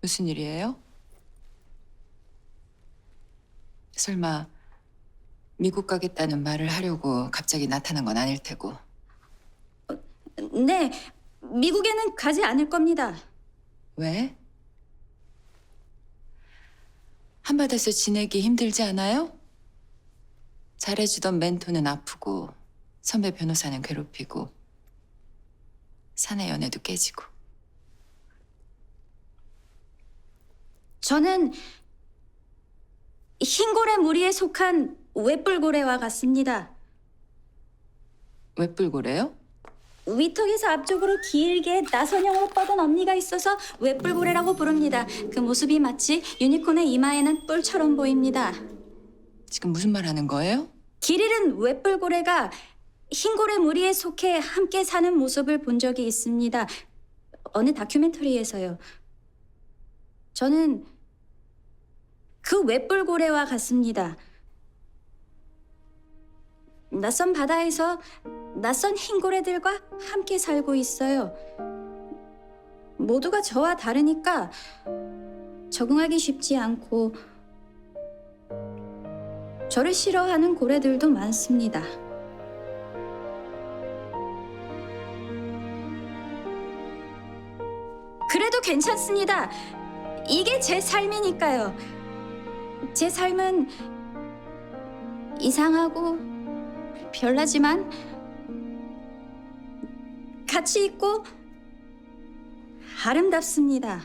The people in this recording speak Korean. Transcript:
무슨 일이에요? 설마 미국 가겠다는 말을 하려고 갑자기 나타난 건 아닐 테고. 네, 미국에는 가지 않을 겁니다. 왜? 한바다에서 지내기 힘들지 않아요? 잘해주던 멘토는 아프고 선배 변호사는 괴롭히고 사내 연애도 깨지고 저는 흰고래 무리에 속한 외뿔고래와 같습니다. 왜 뿔고래요? 위턱에서 앞쪽으로 길게 나선형으로 뻗은 앞니가 있어서 외뿔고래라고 부릅니다. 그 모습이 마치 유니콘의 이마에는 뿔처럼 보입니다. 지금 무슨 말 하는 거예요? 길 잃은 외뿔고래가 흰고래 무리에 속해 함께 사는 모습을 본 적이 있습니다. 어느 다큐멘터리에서요. 저는 그 외뿔고래와 같습니다. 낯선 바다에서 낯선 흰고래들과 함께 살고 있어요. 모두가 저와 다르니까 적응하기 쉽지 않고 저를 싫어하는 고래들도 많습니다. 그래도 괜찮습니다. 이게 제 삶이니까요. 제 삶은 이상하고 별나지만 가치 있고 아름답습니다.